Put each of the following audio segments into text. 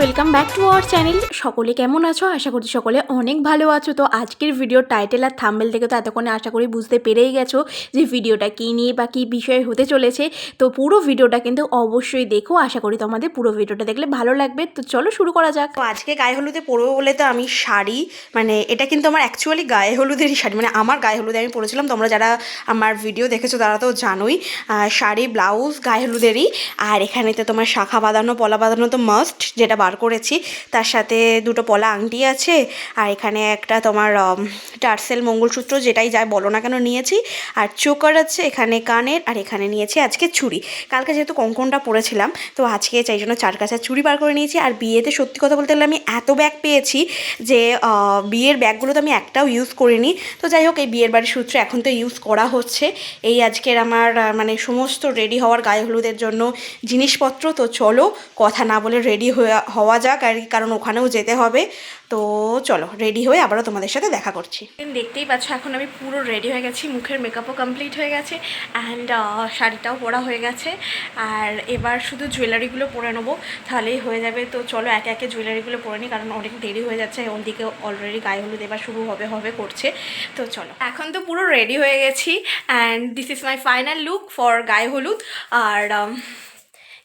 Welcome back to our channel সকলে কেমন আছো? আশা করছি সকলে অনেক ভালো আছো। তো আজকের ভিডিও টাইটেল আর থাম্বেল থেকে তো এতক্ষণে আশা করি বুঝতে পেরেই গেছো যে ভিডিওটা কী নিয়ে বা কী বিষয়ে হতে চলেছে। তো পুরো ভিডিওটা কিন্তু অবশ্যই দেখো। আশা করি তোমাদের পুরো ভিডিওটা দেখলে ভালো লাগবে। তো চলো শুরু করা যাক। তো আজকে গায়ে হলুদে পরবো বলে তো আমি শাড়ি মানে এটা কিন্তু আমার অ্যাকচুয়ালি গায়ে হলুদেরই শাড়ি মানে আমার গায়ে হলুদে আমি পরেছিলাম। তোমরা যারা আমার ভিডিও দেখেছ তারা তো জানোই শাড়ি ব্লাউজ গায়ে হলুদেরই। আর এখানে তো তোমার শাখা বাঁধানো, পলা বাঁধানো তো মাস্ট যেটা বার করেছি। তার সাথে দুটো পলা আংটি আছে আর এখানে একটা তোমার টার্সেল মঙ্গলসূত্র যেটাই যায় বলো না কেন নিয়েছি। আর চোকার আছে এখানে কানের আর এখানে নিয়েছি আজকে চুড়ি কালকে যেহেতু কঙ্কনটা পরেছিলাম, তো আজকে চাই জন্য চার কাছার চুড়ি বার করে নিয়েছি। আর বিয়েতে সত্যি কথা বলতে গেলে আমি এত ব্যাগ পেয়েছি যে বিয়ের ব্যাগগুলো তো আমি একটাও ইউজ করিনি। তো যাই হোক, এই বিয়ের বাড়ির সূত্রে এখন তো ইউজ করা হচ্ছে। এই আজকের আমার মানে সমস্ত রেডি হওয়ার গায়ে হলুদের জন্য জিনিসপত্র। তো চলো, কথা না বলে রেডি হওয়া যাক আর কারণ ওখানেও যেতে হবে। তো চলো রেডি হয়ে আবারও তোমাদের সাথে দেখা করছি। দেখতেই পাচ্ছ, এখন আমি পুরো রেডি হয়ে গেছি, মুখের মেকআপও কমপ্লিট হয়ে গেছে অ্যান্ড শাড়িটাও পরা হয়ে গেছে। আর এবার শুধু জুয়েলারিগুলো পরে নেব, তাহলেই হয়ে যাবে। তো চলো, একে একে জুয়েলারিগুলো পরে নিই কারণ অনেক দেরি হয়ে যাচ্ছে, ওদিকে অলরেডি গায়ে হলুদ এবার শুরু হবে হবে করছে। তো চলো, এখন তো পুরো রেডি হয়ে গেছি and this is my final look for gaye holud. আর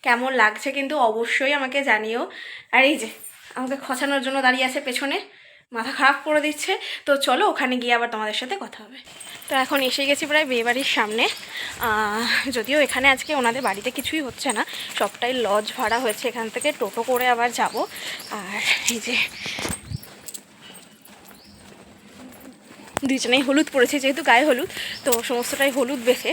কেমন লাগছে কিন্তু অবশ্যই আমাকে জানিও। আর এই যে, আমাকে খসানোর জন্য দাঁড়িয়ে আছে পেছনে, মাথা খারাপ করে দিচ্ছে। তো চলো ওখানে গিয়ে আবার তোমাদের সাথে কথা হবে। তো এখন এসে গেছি প্রায় বিয়েবাড়ির সামনে। যদিও এখানে আজকে ওনাদের বাড়িতে কিছুই হচ্ছে না, সবটাই লজ ভাড়া হয়েছে। এখান থেকে টোটো করে আবার যাব। আর এই যে দুজনেই হলুদ পড়েছে যেহেতু গায়ে হলুদ, তো সমস্তটাই হলুদ বেশে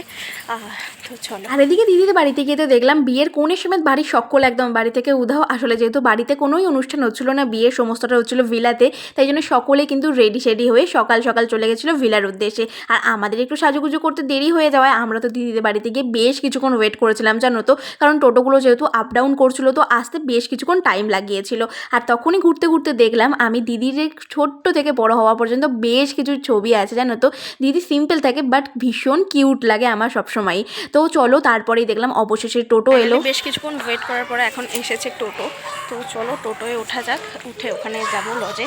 চলো। আর এদিকে দিদিদের বাড়িতে গিয়ে তো দেখলাম বিয়ের কোণে সমেত বাড়ির সকল একদম বাড়ি থেকে উধাও। আসলে যেহেতু বাড়িতে কোনোই অনুষ্ঠান হচ্ছিল না, বিয়ের সমস্তটা হচ্ছিল ভিলাতে, তাই জন্য সকলে কিন্তু রেডি শেডি হয়ে সকাল সকাল চলে গেছিল ভিলার উদ্দেশ্যে। আর আমাদের একটু সাজুগুজু করতে দেরি হয়ে যাওয়ায় আমরা তো দিদিদের বাড়িতে গিয়ে বেশ কিছুক্ষণ ওয়েট করেছিলাম, জানো তো। কারণ টোটোগুলো যেহেতু আপ ডাউন করছিল, তো আসতে বেশ কিছুক্ষণ টাইম লাগিয়েছিল। আর তখনই ঘুরতে ঘুরতে দেখলাম আমি দিদির ছোট্ট থেকে বড় হওয়া পর্যন্ত বেশ কিছু ছবি আছে, জানো তো। দিদি সিম্পল থাকে বাট ভীষণ কিউট লাগে আমার সবসময় তো চলো তারপরেই দেখলাম অবশেষে টোটো এলো। বেশ কিছুক্ষণ ওয়েট করার পরে এখন এসেছে টোটো। তো চলো টোটোয় ওঠা যাক উঠে ওখানে যাব লজে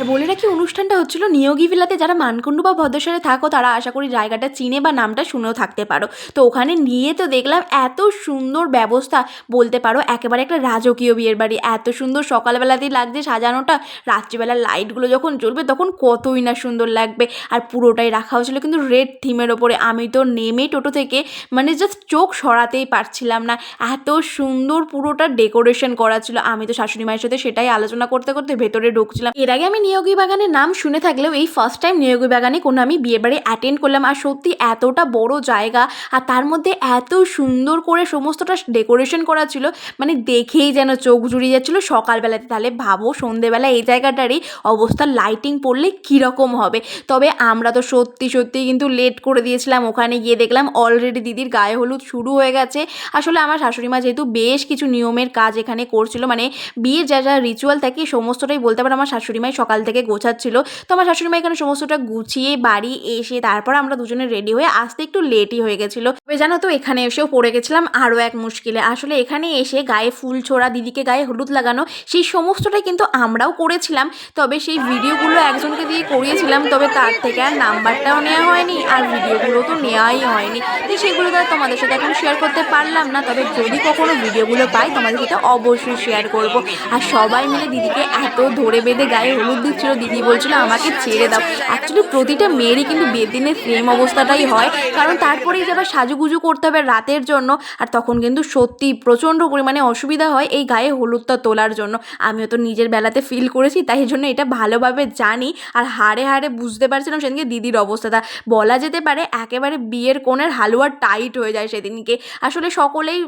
আর বলে রাখি, অনুষ্ঠানটা হচ্ছিল নিয়োগী ভিলাতে যারা মানকুণ্ডু বা ভদ্রেশ্বরে থাকো, তারা আশা করি জায়গাটা চিনে বা নামটা শুনেও থাকতে পারো। তো ওখানে নিয়ে তো দেখলাম এত সুন্দর ব্যবস্থা, বলতে পারো একেবারে একটা রাজকীয় বিয়ের বাড়ি। এত সুন্দর সকালবেলাতেই লাগছে সাজানোটা রাত্রিবেলা লাইটগুলো যখন জ্বলবে তখন কতই না সুন্দর লাগবে। আর পুরোটাই রাখা হয়েছিল কিন্তু রেড থিমের ওপরে। আমি তো নেমে টোটো থেকে মানে জাস্ট চোখ সরাতেই পারছিলাম না। এত সুন্দর পুরোটা ডেকোরেশন করা ছিল। আমি তো শাশুড়ি মায়ের সাথে সেটাই আলোচনা করতে করতে ভেতরে ঢুকছিলাম। এর আগে আমি নিয়োগী বাগানের নাম শুনে থাকলেও এই ফার্স্ট টাইম নিয়োগী বাগানে কোনো আমি বিয়ে বাড়ি অ্যাটেন্ড করলাম। আর সত্যি এতটা বড় জায়গা আর তার মধ্যে এত সুন্দর করে সমস্তটা ডেকোরেশন করা ছিল মানে দেখেই যেন চোখ জুড়িয়ে যাচ্ছিল। সকালবেলাতে তাহলে ভাবো সন্ধেবেলা এই জায়গাটারই অবস্থা লাইটিং পড়লে কীরকম হবে? তবে আমরা তো সত্যি সত্যি কিন্তু লেট করে দিয়েছিলাম, ওখানে গিয়ে দেখলাম অলরেডি দিদির গায়ে হলুদ শুরু হয়ে গেছে। আসলে আমার শাশুড়ি মা যেহেতু বেশ কিছু নিয়মের কাজ এখানে করছিল মানে বিয়ের যা যা রিচুয়াল থাকে, সমস্তটাই বলতে পারো আমার শাশুড়ি মাই সকাল থেকে গোছাচ্ছিল। তো আমার শাশুড়ি মা এখানে সমস্তটা গুছিয়ে বাড়ি এসে তারপর আমরা দুজনে রেডি হয়ে আসতে একটু লেটই হয়ে গেছিল। জানো তো, এখানে এসেও পড়ে গেছিলাম আরও এক মুশকিলে। আসলে এখানে এসে গায়ে ফুল ছোড়া, দিদিকে গায়ে হলুদ লাগানো, সেই সমস্তটাই কিন্তু আমরাও করেছিলাম। তবে সেই ভিডিওগুলো একজনকে দিয়ে করিয়েছিলাম, তবে তার থেকে আর নাম্বারটাও নেওয়া হয়নি, আর ভিডিওগুলো তো নেওয়াই হয়নি। তো সেগুলো তো তোমাদের সাথে এখন শেয়ার করতে পারলাম না, তবে যদি কখনো ভিডিওগুলো পাই তোমাদের সাথে অবশ্যই শেয়ার করব। আর সবাই মিলে দিদিকে এত ধরে বেঁধে গায়ে হলুদ দিচ্ছিল দিদি বলছিল, আমাকে ছেড়ে দাও। অ্যাকচুয়ালি প্রতিটা মেয়েরই কিন্তু বিয়ের দিনের সেম অবস্থাটাই হয়, কারণ তারপরেই যারা সাজুগুজু করতে হবে রাতের জন্য, আর তখন কিন্তু সত্যি প্রচণ্ড পরিমাণে অসুবিধা হয় এই গায়ে হলুদটা তোলার জন্য। আমিও তো নিজের বেলাতে ফিল করেছি, তাই জন্য এটা ভালোভাবে জানি, আর হাড়ে হাড়ে বুঝতে পারছিলাম সেদিনকে দিদির অবস্থাটা বলা যেতে পারে একেবারে বিয়ের কোণের হালুয়া টাইট হয়ে যায় সেদিনকে। আসলে সকলেই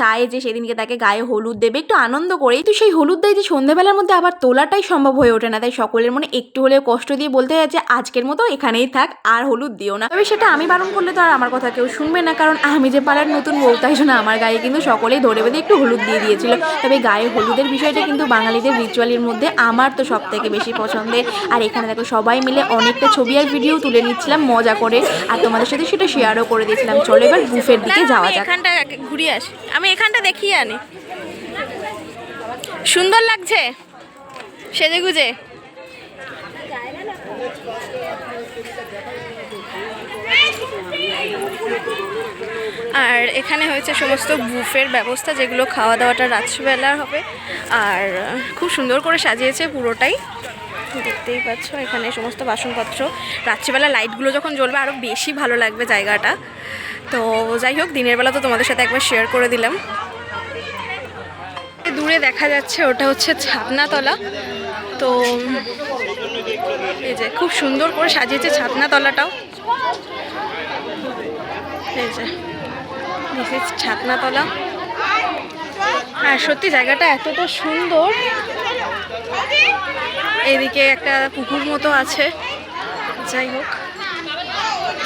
চায় যে সেদিনকে তাকে গায়ে হলুদ দেবে, একটু আনন্দ করে তো সেই হলুদ দেয় যে সন্ধ্যেবেলার মধ্যে আবার তোলাটাই সম্ভব হয়ে ওঠে না, তাই সকলের মনে একটু হলেও কষ্ট দিয়ে বলতে যাচ্ছে আজকের মতো এখানেই থাক আর হলুদ দিও না। তবে সেটা আমি বারণ করলে তো আর আমার কথা কেউ শুনবে না কারণ আমি যে পাড়ার নতুন বউ তাই জন্য আমার গায়ে কিন্তু সকলেই ধরে বেঁধে একটু হলুদ দিয়ে দিয়েছিল। তবে গায়ে হলুদের বিষয়টা কিন্তু বাঙালিদের রিচুয়ালের মধ্যে আমার তো সব থেকে বেশি পছন্দের। আর এখানে দেখো সবাই মিলে অনেকটা ছবি আর ভিডিও তুলে নিচ্ছিলাম মজা করে আর তোমাদের সাথে সেটা শেয়ারও করে দিয়েছিলাম। চলো এবার বুফের দিকে যাওয়া যাক। এখানটা ঘুরিয়ে আসি। আমি এখানটা দেখিয়ে আনি। সুন্দর লাগছে? সেজে গুজে আর এখানে হয়েছে সমস্ত বুফের ব্যবস্থা, যেগুলো খাওয়া দাওয়াটা রাত্রিবেলা হবে। আর খুব সুন্দর করে সাজিয়েছে পুরোটাই। দেখতেই পাচ্ছ, এখানে সমস্ত বাসনপত্র। রাত্রিবেলা লাইটগুলো যখন জ্বলবে আরও বেশি ভালো লাগবে জায়গাটা। তো যাই হোক, দিনের বেলা তো তোমাদের সাথে একবার শেয়ার করে দিলাম। দূরে দেখা যাচ্ছে, ওটা হচ্ছে ছাতনাতলা তো এই যে খুব সুন্দর করে সাজিয়েছে ছাতনাতলাটাও এই যে। দিস ইজ ছাতনাতলা হ্যাঁ সত্যি জায়গাটা এতটা সুন্দর। এদিকে একটা পুকুর মতো আছে। যাই হোক।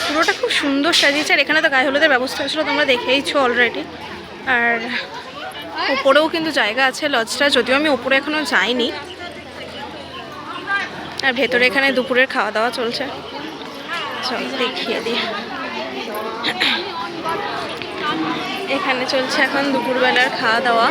পুরোটা খুব সুন্দর সাজিয়েছে, আর এখানে তো গায়ে হলুদের ব্যবস্থা ছিল, তোমরা দেখেইছো অলরেডি আর ওপরেও কিন্তু জায়গা আছে, লজটা, যদিও আমি ওপরে এখনও যাইনি। আর ভেতরে এখানে দুপুরের খাওয়া দাওয়া চলছে। চল, দেখিয়ে দিই। এখানে চলছে এখন দুপুরবেলার খাওয়া দাওয়া।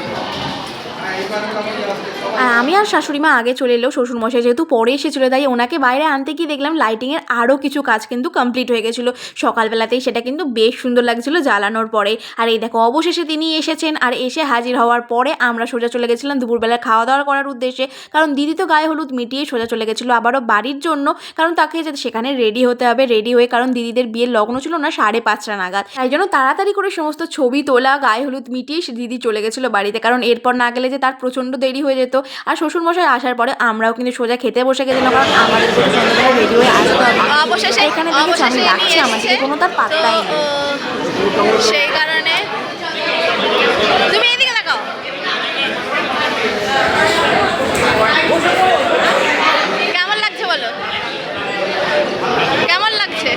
আর আমি আর শাশুড়ি মা আগে চলে এলো শ্বশুরমশাই যেহেতু পরে এসেছিল, তাই ওনাকে বাইরে আনতে গিয়ে দেখলাম লাইটিংয়ের আরও কিছু কাজ কিন্তু কমপ্লিট হয়ে গেছিল। সকালবেলাতেই সেটা কিন্তু বেশ সুন্দর লাগছিল জ্বালানোর পরে। আর এই দেখো, অবশেষে তিনি এসেছেন আর এসে হাজির হওয়ার পরে আমরা সোজা চলে গেছিলাম দুপুরবেলা খাওয়া দাওয়া করার উদ্দেশ্যে। কারণ দিদি তো গায়ে হলুদ মিটিয়ে সোজা চলে গেছিল আবারও বাড়ির জন্য। কারণ তাকে যে সেখানে রেডি হতে হবে রেডি হয়ে কারণ দিদিদের বিয়ের লগ্ন ছিল না, সাড়ে পাঁচটা নাগাদ। তাই জন্য তাড়াতাড়ি করে সমস্ত ছবি তোলা, গায়ে হলুদ মিটিয়ে দিদি চলে গেছিল বাড়িতে। কারণ এরপর না গেলে যে তার প্রচণ্ড দেরি হয়ে যেত। আর শ্বশুরমশাই আসার পরে আমরাও কিন্তু সোজা খেতে বসে গেছিলাম কারণ আমাদের তো সন্ধ্যাবেলা রেডি হয়ে আসতে হবে। অবশেষে এখানে দেখেছি আমি ডাকছি নিয়ে কোনো তার পাত্তাই নেই। সেই কারণে তুমি এদিকে দেখাও কেমন লাগছে বলো? কেমন লাগছে?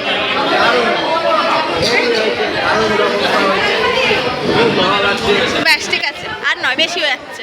ব্যাস ঠিক আছে। আর নয় বেশি হয়ে যাচ্ছে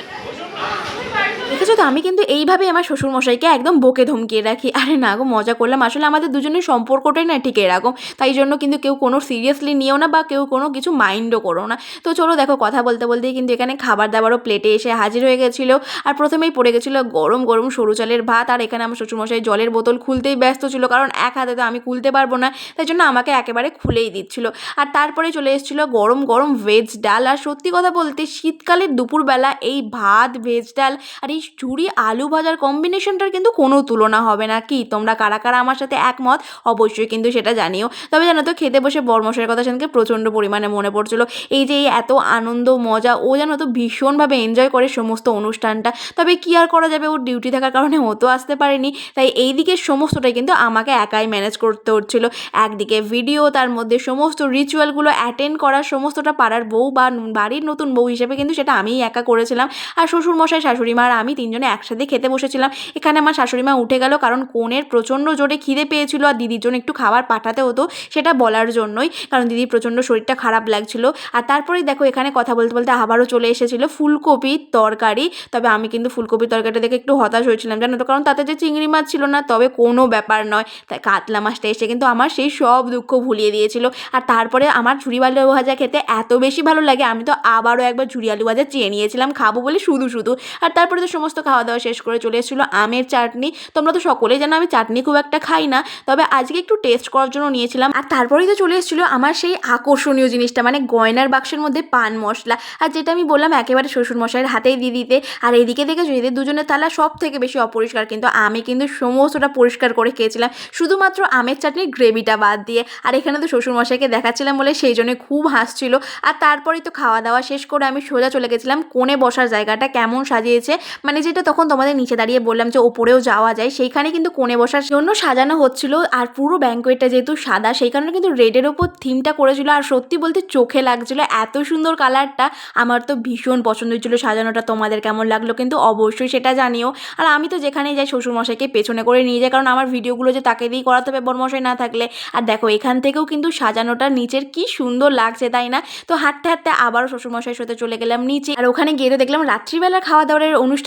দেখেছ তো, আমি কিন্তু এইভাবে আমার শ্বশুরমশাইকে একদম বকে ধমকিয়ে রাখি। আরে না গো, মজা করলাম। আসলে আমাদের দুজনের সম্পর্কটাই না ঠিক এরকম। তাই জন্য কিন্তু কেউ কোনো সিরিয়াসলি নিও না বা কেউ কোনো কিছু মাইন্ডও করো না। তো চলো দেখো, কথা বলতে বলতেই কিন্তু এখানে খাবার দাবারও প্লেটে এসে হাজির হয়ে গেছিল। আর প্রথমেই পড়ে গেছিল গরম গরম সরু চালের ভাত। আর এখানে আমার শ্বশুরমশাই জলের বোতল খুলতেই ব্যস্ত ছিল, কারণ এক হাতে তো আমি খুলতে পারব না। তাই জন্য আমাকে একেবারে খুলেই দিচ্ছিল। আর তারপরে চলে এসেছিল গরম গরম ভেজ ডাল। আর সত্যি কথা বলতে, শীতকালের দুপুরবেলা এই ভাত ভেজ ডাল আর এই ঝুড়ি আলু ভাজার কম্বিনেশনটার কিন্তু কোনো তুলনা হবে না। কি? তোমরা কারা কারা আমার সাথে একমত? অবশ্যই কিন্তু সেটা জানিও। তবে জানো তো, খেতে বসে বরমশের কথা সেদিনকে প্রচণ্ড পরিমাণে মনে পড়ছিল। এই যে এত আনন্দ, মজা, ও জানো তো ভীষণভাবে এনজয় করে সমস্ত অনুষ্ঠানটা। তবে কি আর করা যাবে? ওর ডিউটি থাকার কারণে ও তো আসতে পারেনি। তাই এই দিকের সমস্তটাই কিন্তু আমাকে একাই ম্যানেজ করতে হচ্ছিল। একদিকে ভিডিও তার মধ্যে সমস্ত রিচুয়ালগুলো অ্যাটেন্ড করা, সমস্তটা পাড়ার বউ বা বাড়ির নতুন বউ হিসেবে কিন্তু সেটা আমিই একা করেছিলাম। আর শ্বশুরমশাই শাশুড়ি মা আর আমি তিনজনে একসাথে খেতে বসেছিলাম। এখানে আমার শাশুড়ি মা উঠে গেল কারণ কোনের প্রচণ্ড জোরে খিদে পেয়েছিল আর দিদির জন্য একটু খাবার পাঠাতে হতো সেটা বলার জন্যই। কারণ দিদির প্রচণ্ড শরীরটা খারাপ লাগছিল। আর তারপরেই দেখো এখানে কথা বলতে বলতে আবারও চলে এসেছিল ফুলকপির তরকারি। তবে আমি কিন্তু ফুলকপির তরকারিটা দেখে একটু হতাশ হয়েছিলাম, জানো তো? কারণ তাতে যে চিংড়ি মাছ ছিল না, তবে কোনো ব্যাপার নয়। তাই কাতলা মাছটা এসে কিন্তু আমার সেই সব দুঃখ ভুলিয়ে দিয়েছিল। আর তারপরে আমার ঝুড়ি আলু ভাজা খেতে এত বেশি ভালো লাগে, আমি তো আবারও একবার ঝুড়ি আলু ভাজা চেয়ে নিয়েছিলাম, খাব বলে শুধু শুধু। আর তারপরে তো সমস্ত খাওয়া দাওয়া শেষ করে চলে এসেছিল আমের চাটনি। তোমরা তো সকলেই জানো আমি চাটনি খুব একটা খাই না। তবে আজকে একটু টেস্ট করার জন্য নিয়েছিলাম। আর তারপরেই তো চলে এসেছিল আমার সেই আকর্ষণীয় জিনিসটা মানে গয়নার বাক্সের মধ্যে পান মশলা। আর যেটা আমি বললাম একেবারে শ্বশুরমশাইয়ের হাতেই দিয়ে দিতে। আর এদিকে দেখে এদের দুজনের তালা সব থেকে বেশি অপরিষ্কার, কিন্তু আমি কিন্তু সমস্তটা পরিষ্কার করে খেয়েছিলাম। শুধুমাত্র আমের চাটনির গ্রেভিটা বাদ দিয়ে। আর এখানে তো শ্বশুরমশাইকে দেখাচ্ছিলাম বলে সেই জন্য খুব হাসছিল। আর তারপরেই তো খাওয়া দাওয়া শেষ করে আমি সোজা চলে গেছিলাম কোণে বসার জায়গাটা কেমন সাজিয়েছে। মানে যেটা যেটা তখন তোমাদের নিচে দাঁড়িয়ে বললাম যে ওপরেও যাওয়া যায়, সেইখানে কিন্তু কোণে বসার জন্য সাজানো হচ্ছিল আর পুরো ব্যাঙ্কোয়েটটা যেহেতু সাদা, সেই কারণে কিন্তু রেডের ওপর থিমটা করেছিল। আর সত্যি বলতে চোখে লাগছিল এত সুন্দর কালারটা আমার তো ভীষণ পছন্দ হয়েছিল সাজানোটা, তোমাদের কেমন লাগল কিন্তু অবশ্যই সেটা জানিও। আর আমি তো যেখানেই যাই শ্বশুরমশাইকে পেছনে করে নিয়ে যাই, কারণ আমার ভিডিওগুলো যে তাকে দিয়েই করাতে হবে বরমশাই না থাকলে। আর দেখো, এখান থেকেও কিন্তু সাজানোটা নিচের কি সুন্দর লাগছে, তাই না? তো হাঁটতে হাঁটতে আবারও শ্বশুরমশাইয়ের সাথে চলে গেলাম নিচে। আর ওখানে গিয়ে দেখলাম রাত্রিবেলা খাওয়া দাওয়ার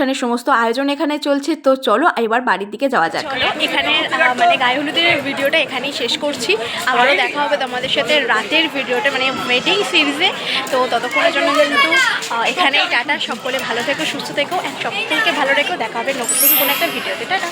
অনুষ্ঠানের সমস্ত আয়োজন এখানে চলছে। তো চলো এবার বাড়ির দিকে যাওয়া যাক। এখানে মানে গায়ে হলুদের ভিডিওটা এখানেই শেষ করছি। আবারও দেখা হবে তোমাদের সাথে রাতের ভিডিওটা মানে ওয়েডিং সিরিজে তো ততক্ষণের জন্য কিন্তু এখানেই টাটা। সকলে ভালো থেকো সুস্থ থেকো এক সকলকে ভালো রেখো। দেখা হবে নতুন কোনো একটা ভিডিওতে। টাটা।